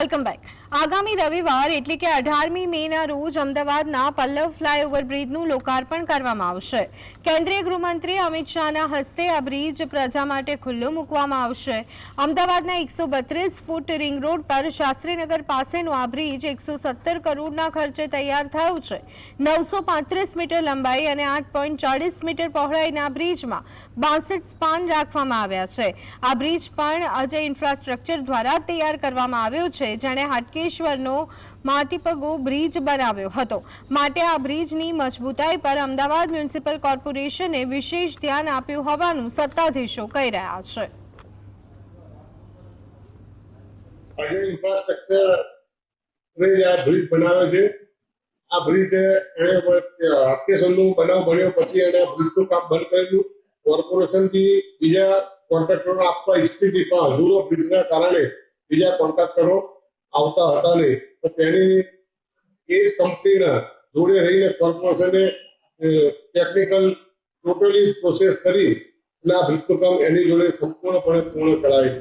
Welcome back આગામી રવિવાર એટલે કે અઢારમી મેના રોજ અમદાવાદના પલ્લવ ફ્લાયઓવર બ્રિજનું લોકાર્પણ કરવામાં આવશે. કેન્દ્રીય ગૃહમંત્રી અમિત શાહના હસ્તે આ બ્રિજ પ્રજા માટે ખુલ્લો મૂકવામાં આવશે. અમદાવાદના એકસો ફૂટ રિંગ રોડ પર શાસ્ત્રીનગર પાસેનો આ બ્રિજ એકસો કરોડના ખર્ચે તૈયાર થયો છે. નવસો મીટર લંબાઈ અને આઠ મીટર પહોળાઈના બ્રિજમાં બાસઠ સ્પાન રાખવામાં આવ્યા છે. આ બ્રિજ પણ અજય ઇન્ફ્રાસ્ટ્રક્ચર દ્વારા તૈયાર કરવામાં આવ્યો છે. જેણે હાટકેશ્વરનો માટીપગો બ્રિજ બનાવ્યો હતો. માટે આ બ્રિજની મજબૂતાઈ પર અમદાવાદ મ્યુનિસિપલ કોર્પોરેશને વિશેષ ધ્યાન આપ્યું હોવાનું સત્તાધીશો કહી રહ્યા છે. આજે ઇન્ફ્રાસ્ટ્રક્ચર બ્રિજ આ બ્રિજ બનાવે છે. આ બ્રિજ એને હાટકેશ્વરનું બનાવ બન્યો. પછી એને બ્રિજનું કામ બંધ કરેલું. કોર્પોરેશનથી બીજા કોન્ટ્રાક્ટરો આપવા ઈચ્છતી હતી, પણ અધૂરો બ્રિજના કારણે બીજા કોન્ટ્રાક્ટરો આવતા હતા નહીં. તો તેની એ જ કંપનીના જોડે રહીને કોર્પોરેશને ટેકનિકલ ટોટલી પ્રોસેસ કરી અને આ બ્રિજનું કામ એની જોડે સંપૂર્ણપણે પૂર્ણ કરાય છે